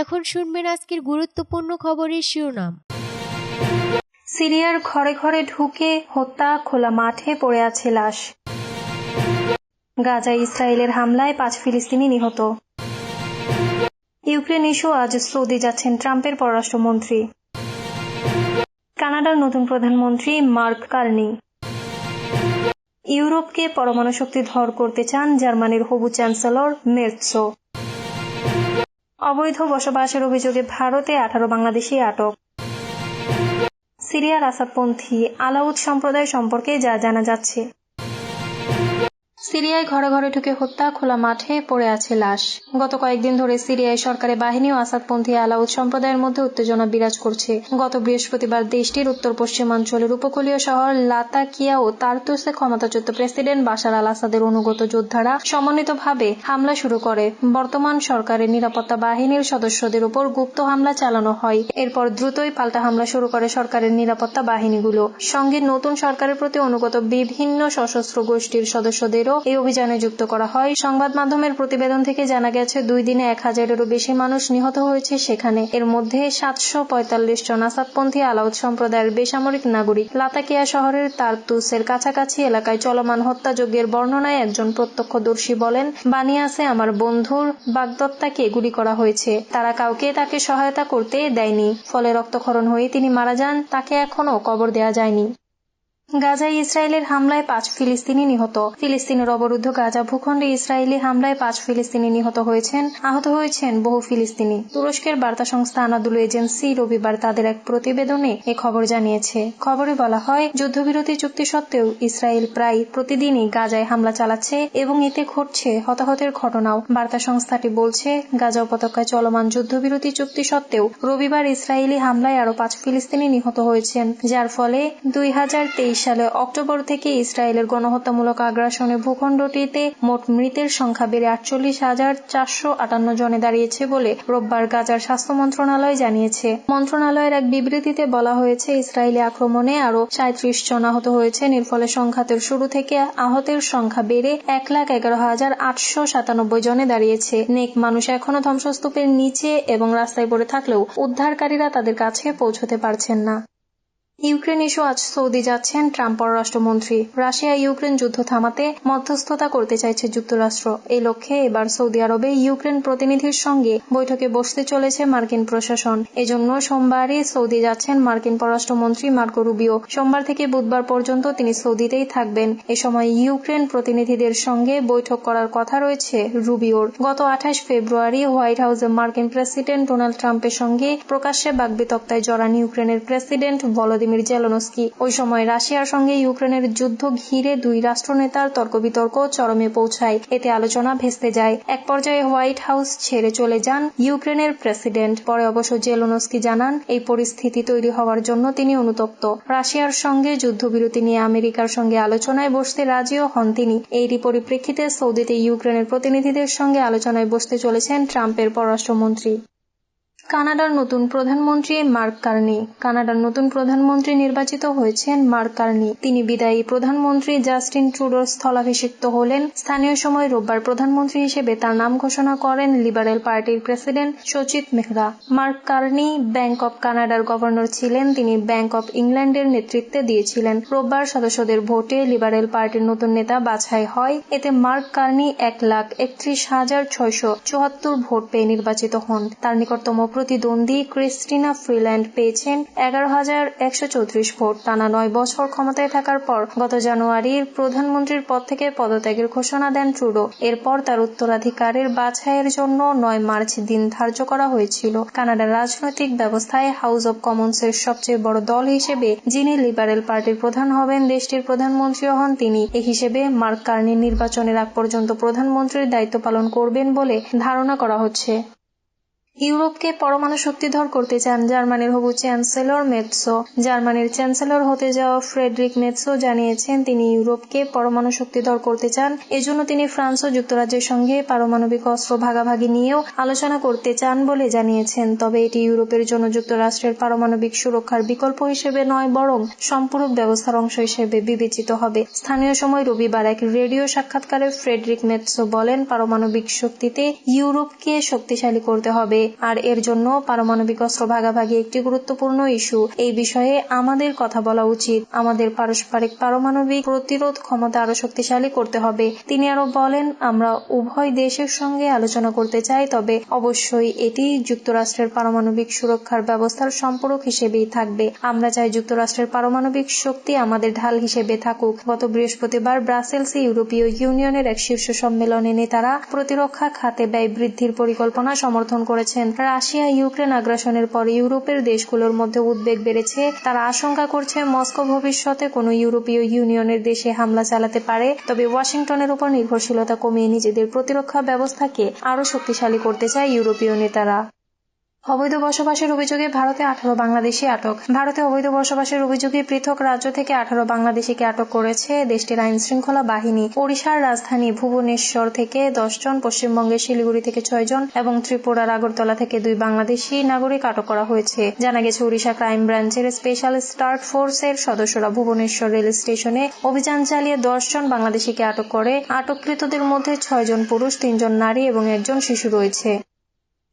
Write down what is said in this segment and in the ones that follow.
এখন শুনবেন আজকের গুরুত্বপূর্ণ খবরের শিরোনাম। সিরিয়ার ঘরে ঘরে ঢুকে হত্যা, খোলা মাঠে পড়ে আছে লাশ। গাজা ইসরায়েলের হামলায় পাঁচ ফিলিস্তিনি নিহত। ইউক্রেন ইস্যু, আজ সৌদি যাচ্ছেন ট্রাম্পের পররাষ্ট্রমন্ত্রী। কানাডার নতুন প্রধানমন্ত্রী মার্ক কার্নি। ইউরোপকে পরমাণু শক্তি ধর করতে চান জার্মানির হবু চ্যান্সেলর মের্টসো অবৈধ বসবাসের অভিযোগে ভারতে আঠারো বাংলাদেশি আটক। সিরিয়ার আসাদপন্থী আলাউদ সম্প্রদায় সম্পর্কে যা জানা যাচ্ছে। সিরিয়ায় ঘরে ঘরে ঢুকে হত্যা, খোলা মাঠে পড়ে আছে লাশ। গত কয়েকদিন ধরে সিরিয়ায় সরকারি বাহিনী ও আসাদপন্থী আলাউদ সম্প্রদায়ের মধ্যে উত্তেজনা বিরাজ করছে। গত বৃহস্পতিবার দেশটির উত্তর পশ্চিমাঞ্চলের উপকূলীয় শহর লাতাকিয়া ও তারতুসে ক্ষমতাচ্যুত প্রেসিডেন্ট বাশার আল আসাদের অনুগত যোদ্ধারা সমন্বিতভাবে হামলা শুরু করে। বর্তমান সরকারের নিরাপত্তা বাহিনীর সদস্যদের উপর গুপ্ত হামলা চালানো হয়। এরপর দ্রুতই পাল্টা হামলা শুরু করে সরকারের নিরাপত্তা বাহিনীগুলো। সঙ্গে নতুন সরকারের প্রতি অনুগত বিভিন্ন সশস্ত্র গোষ্ঠীর সদস্যদেরও এই অভিযানে যুক্ত করা হয়। সংবাদ মাধ্যমের প্রতিবেদন থেকে জানা গেছে, দুই দিনে এক হাজারেরও বেশি মানুষ নিহত হয়েছে সেখানে। এর মধ্যে সাতশো পঁয়তাল্লিশ জন আসাদপন্থী আলাউদ সম্প্রদায়ের বেসামরিক নাগরিক। লাতাকিয়া শহরের তারতুসের কাছাকাছি এলাকায় চলমান হত্যাযজ্ঞের বর্ণনায় একজন প্রত্যক্ষদর্শী বলেন বানিয়াসে আমার বন্ধুর, বাগদত্তাকে গুলি করা হয়েছে। তারা কাউকে তাকে সহায়তা করতে দেয়নি। ফলে রক্তক্ষরণ হয়ে তিনি মারা যান, তাকে এখনও কবর দেয়া যায়নি। গাজায় ইসরায়েলের হামলায় পাঁচ ফিলিস্তিনি নিহত। ফিলিস্তিনের অবরুদ্ধ গাজা ভূখণ্ডে ইসরায়েলি হামলায় পাঁচ ফিলিস্তিনি নিহত হয়েছেন, আহত হয়েছেন বহু ফিলিস্তিনি। তুরস্কের বার্তা সংস্থা আনাদুলু এজেন্সি রবিবার তাদের এক প্রতিবেদনে এ খবর জানিয়েছে। খবরে বলা হয়, যুদ্ধবিরতি চুক্তি সত্ত্বেও ইসরায়েল প্রায় প্রতিদিনই গাজায় হামলা চালাচ্ছে এবং এতে ঘটছে হতাহতের ঘটনাও। বার্তা সংস্থাটি বলছে, গাজা উপত্যকায় চলমান যুদ্ধবিরতি চুক্তি সত্ত্বেও রবিবার ইসরায়েলি হামলায় আরও পাঁচ ফিলিস্তিনি নিহত হয়েছেন, যার ফলে দুই হাজার তেইশ সালে অক্টোবর থেকে ইসরায়েলের গণহত্যামূলক আগ্রাসনে ভূখণ্ডটিতে মোট মৃতের সংখ্যা বেড়ে আটচল্লিশ হাজার চারশো আটান্ন জনে দাঁড়িয়েছে বলে রোববার গাজার স্বাস্থ্য মন্ত্রণালয় জানিয়েছে। মন্ত্রণালয়ের এক বিবৃতিতে বলা হয়েছে, ইসরায়েলি আক্রমণে আরও সাঁত্রিশ জন আহত হয়েছেন। এর ফলে সংখ্যাতের শুরু থেকে আহতের সংখ্যা বেড়ে এক লাখ এগারো হাজার আটশো সাতানব্বই জনে দাঁড়িয়েছে। নেক মানুষ এখনও ধ্বংসস্তূপের নিচে এবং রাস্তায় পড়ে থাকলেও উদ্ধারকারীরা তাদের কাছে পৌঁছতে পারছেন না। ইউক্রেন ইস্যু আজ সৌদি যাচ্ছেন ট্রাম্প পররাষ্ট্রমন্ত্রী। রাশিয়া ইউক্রেন যুদ্ধ থামাতে মধ্যস্থতা করতে চাইছে যুক্তরাষ্ট্র। এই লক্ষ্যে এবার সৌদি আরবে ইউক্রেন প্রতিনিধির সঙ্গে বৈঠকে বসতে চলেছে মার্কিন প্রশাসন। এজন্য সোমবারই সৌদি যাচ্ছেন মার্কিন পররাষ্ট্রমন্ত্রী মার্কো রুবিও। সোমবার থেকে বুধবার পর্যন্ত তিনি সৌদিতেই থাকবেন। এ সময় ইউক্রেন প্রতিনিধিদের সঙ্গে বৈঠক করার কথা রয়েছে রুবিওর। গত আঠাশ ফেব্রুয়ারি হোয়াইট হাউসে মার্কিন প্রেসিডেন্ট ডোনাল্ড ট্রাম্পের সঙ্গে প্রকাশ্যে বাগবিতক্তায় জড়ান ইউক্রেনের প্রেসিডেন্ট ভলোদিমির জেলনস্কি। ওই সময় রাশিয়ার সঙ্গে ইউক্রেনের যুদ্ধ ঘিরে দুই রাষ্ট্রনেতার তর্ক বিতর্ক চরমে পৌঁছায়। এতে আলোচনা ভেস্তে যায়। এক পর্যায়ে হোয়াইট হাউস ছেড়ে চলে যান ইউক্রেনের প্রেসিডেন্ট। পরে অবশ্য জেলনস্কি জানান, এই পরিস্থিতি তৈরি হওয়ার জন্য তিনি অনুতপ্ত। রাশিয়ার সঙ্গে যুদ্ধবিরতি নিয়ে আমেরিকার সঙ্গে আলোচনায় বসতে রাজিও হন তিনি। এরই পরিপ্রেক্ষিতে সৌদিতে ইউক্রেনের প্রতিনিধিদের সঙ্গে আলোচনায় বসতে চলেছেন ট্রাম্পের পররাষ্ট্রমন্ত্রী। কানাডার নতুন প্রধানমন্ত্রী মার্ক কার্নি। কানাডার নতুন প্রধানমন্ত্রী নির্বাচিত হয়েছেন মার্ক কার্নি। তিনি বিদায়ী প্রধানমন্ত্রী জাস্টিন ট্রুডোর স্থলাভিষিক্ত হলেন। স্থানীয় সময় রোববার প্রধানমন্ত্রী হিসেবে তার নাম ঘোষণা করেন লিবারেল পার্টির president Sachit Mehra. Mark Carney bank of কানাডার গভর্নর ছিলেন। তিনি ব্যাংক অব ইংল্যান্ডের নেতৃত্বে দিয়েছিলেন। রোববার সদস্যদের ভোটে লিবারেল পার্টির নতুন নেতা বাছাই হয়। এতে মার্ক কার্নি এক লাখ একত্রিশ হাজার ছয়শো চুয়াত্তর ভোট পেয়ে নির্বাচিত হন। তার নিকটতম প্রতিদ্বন্দ্বী ক্রিস্টিনা ফ্রিল্যান্ড পেয়েছেন এগারো হাজার একশো চৌত্রিশ ভোট। টানা নয় বছর ক্ষমতায় থাকার পর গত জানুয়ারির প্রধানমন্ত্রীর পদ থেকে পদত্যাগের ঘোষণা দেন ট্রুডো। এরপর তার উত্তরাধিকারের বাছাইয়ের জন্য নয় মার্চ দিন ধার্য করা হয়েছিল। কানাডার রাজনৈতিক ব্যবস্থায় হাউস অব কমন্সের সবচেয়ে বড় দল হিসেবে যিনি লিবারেল পার্টির প্রধান হবেন, দেশটির প্রধানমন্ত্রীও হন তিনি। এ হিসেবে মার্ক কার্নি নির্বাচনের আগ পর্যন্ত প্রধানমন্ত্রীর দায়িত্ব পালন করবেন বলে ধারণা করা হচ্ছে। ইউরোপকে পরমাণু শক্তিধর করতে চান জার্মানির হবু চ্যান্সেলর মেটসো জার্মানির চ্যান্সেলর হতে যাওয়া ফ্রেডরিক মেটসো জানিয়েছেন, তিনি ইউরোপকে পরমাণু শক্তিধর করতে চান। এজন্য তিনি ফ্রান্স ও যুক্তরাজ্যের সঙ্গে পারমাণবিক অস্ত্র ভাগাভাগি নিয়েও আলোচনা করতে চান বলে জানিয়েছেন। তবে এটি ইউরোপের জন্য যুক্তরাষ্ট্রের পারমাণবিক সুরক্ষার বিকল্প হিসেবে নয়, বরং সম্পূরক ব্যবস্থার অংশ হিসেবে বিবেচিত হবে। স্থানীয় সময় রবিবার এক রেডিও সাক্ষাৎকারে ফ্রেডরিক মেটসো বলেন, পারমাণবিক শক্তিতে ইউরোপকে শক্তিশালী করতে হবে। আর এর জন্য পারমাণবিক অস্ত্র ভাগাভাগি একটি গুরুত্বপূর্ণ ইস্যু। এই বিষয়ে আমাদের কথা বলা উচিত। আমাদের পারস্পরিক পারমাণবিক প্রতিরোধ ক্ষমতা আরও শক্তিশালী করতে হবে। তিনি আরও বলেন, আমরা উভয় দেশের সঙ্গে আলোচনা করতে চাই, তবে অবশ্যই এটি যুক্তরাষ্ট্রের পারমাণবিক সুরক্ষার ব্যবস্থার সম্পূরক হিসেবেই থাকবে। আমরা চাই যুক্তরাষ্ট্রের পারমাণবিক শক্তি আমাদের ঢাল হিসেবে থাকুক। গত বৃহস্পতিবার ব্রাসেলসে ইউরোপীয় ইউনিয়নের এক শীর্ষ সম্মেলনে নেতারা প্রতিরক্ষা খাতে ব্যয় বৃদ্ধির পরিকল্পনা সমর্থন করেছেন। রাশিয়া, ইউক্রেন আগ্রাসনের পর ইউরোপের দেশগুলোর মধ্যে উদ্বেগ বেড়েছে। তারা আশঙ্কা করছে মস্কো ভবিষ্যতে কোনো ইউরোপীয় ইউনিয়নের দেশে হামলা চালাতে পারে। তবে ওয়াশিংটনের উপর নির্ভরশীলতা কমিয়ে নিজেদের প্রতিরক্ষা ব্যবস্থাকে আরও শক্তিশালী করতে চায় ইউরোপীয় নেতারা। অবৈধ বসবাসের অভিযোগে ভারতে আঠারো বাংলাদেশি আটক। ভারতে অবৈধ বসবাসের অভিযোগে পৃথক রাজ্য থেকে আঠারো বাংলাদেশিকে আটক করেছে দেশটির আইন শৃঙ্খলা বাহিনী। ওড়িশার রাজধানী ভুবনেশ্বর থেকে দশজন পশ্চিমবঙ্গের শিলিগুড়ি থেকে ছয়জন এবং ত্রিপুরার আগরতলা থেকে দুই বাংলাদেশি নাগরিক আটক করা হয়েছে। জানা গেছে, ওড়িশা ক্রাইম ব্রাঞ্চের স্পেশাল স্টার্ট ফোর্সের সদস্যরা ভুবনেশ্বর রেল স্টেশনে অভিযান চালিয়ে দশজন বাংলাদেশিকে আটক করে। আটককৃতদের মধ্যে ছয়জন পুরুষ তিনজন নারী এবং একজন শিশু রয়েছে।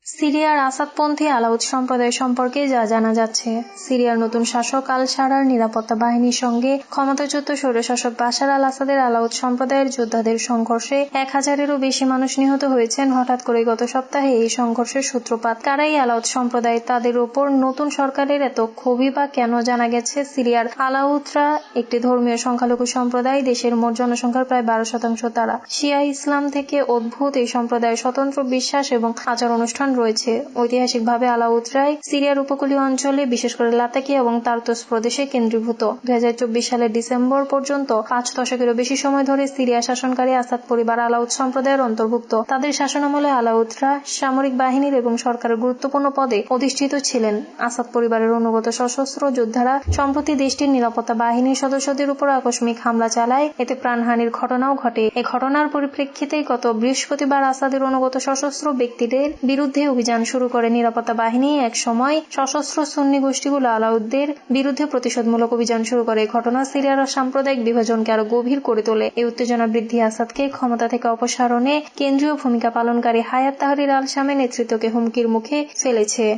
সিরিয়ার আসাদপন্থী আলাউদ সম্প্রদায় সম্পর্কে যা জানা যাচ্ছে, সিরিয়ার নতুন শাসক আল সারার নিরাপত্তা বাহিনীর সঙ্গে ক্ষমতাচ্যুত স্বৈরশাসক বাশার আল আসাদের আলাউদ সম্প্রদায়ের যোদ্ধাদের সংঘর্ষে এক হাজারেরও বেশি মানুষ নিহত হয়েছেন। হঠাৎ করে গত সপ্তাহে এই সংঘর্ষের সূত্রপাত কারাই আলাউদ সম্প্রদায় তাদের ওপর নতুন সরকারের এত ক্ষোভই বা কেন জানা গেছে? সিরিয়ার আলাউদরা একটি ধর্মীয় সংখ্যালঘু সম্প্রদায়, দেশের মোট জনসংখ্যার প্রায় বারো শতাংশ তারা। শিয়া ইসলাম থেকে অদ্ভুত এই সম্প্রদায়ের স্বতন্ত্র বিশ্বাস এবং আচার অনুষ্ঠান রয়েছে। ঐতিহাসিকভাবে আলাউদ্রাই সিরিয়ার উপকূলীয় অঞ্চলে, বিশেষ করে লাতাকি এবং তার্তোস প্রদেশে কেন্দ্রীভূত। দুই সালের ডিসেম্বর পর্যন্ত পাঁচ দশকেরও বেশি সময় ধরে সিরিয়া শাসনকারী আসাদ পরিবার আলাউদ সম্প্রদায়ের অন্তর্ভুক্ত। তাদের শাসনামলে আলাউদরা সামরিক বাহিনীর এবং সরকারের গুরুত্বপূর্ণ পদে অধিষ্ঠিত ছিলেন। আসাদ পরিবারের অনুগত সশস্ত্র যোদ্ধারা সম্প্রতি দেশটির নিরাপত্তা বাহিনীর সদস্যদের উপর আকস্মিক হামলা চালায়। এতে প্রাণহানির ঘটনাও ঘটে। এ ঘটনার পরিপ্রেক্ষিতে গত বৃহস্পতিবার আসাদের অনুগত সশস্ত্র ব্যক্তিদের বিরুদ্ধে অভিযান শুরু করে নিরাপত্তা বাহিনী। এক সময় সশস্ত্র সুন্নি গোষ্ঠীগুলো আলাউদ্দের বিরুদ্ধে প্রতিশোধমূলক অভিযান শুরু করে। ঘটনা সিরিয়ার সাম্প্রদায়িক বিভাজনকে আরও গভীর করে তোলে। এই উত্তেজনা বৃদ্ধি আসাদকে ক্ষমতা থেকে অপসারণে কেন্দ্রীয় ভূমিকা পালনকারী হায়াত তাহরির আল শামের নেতৃত্বকে হুমকির মুখে ফেলেছে।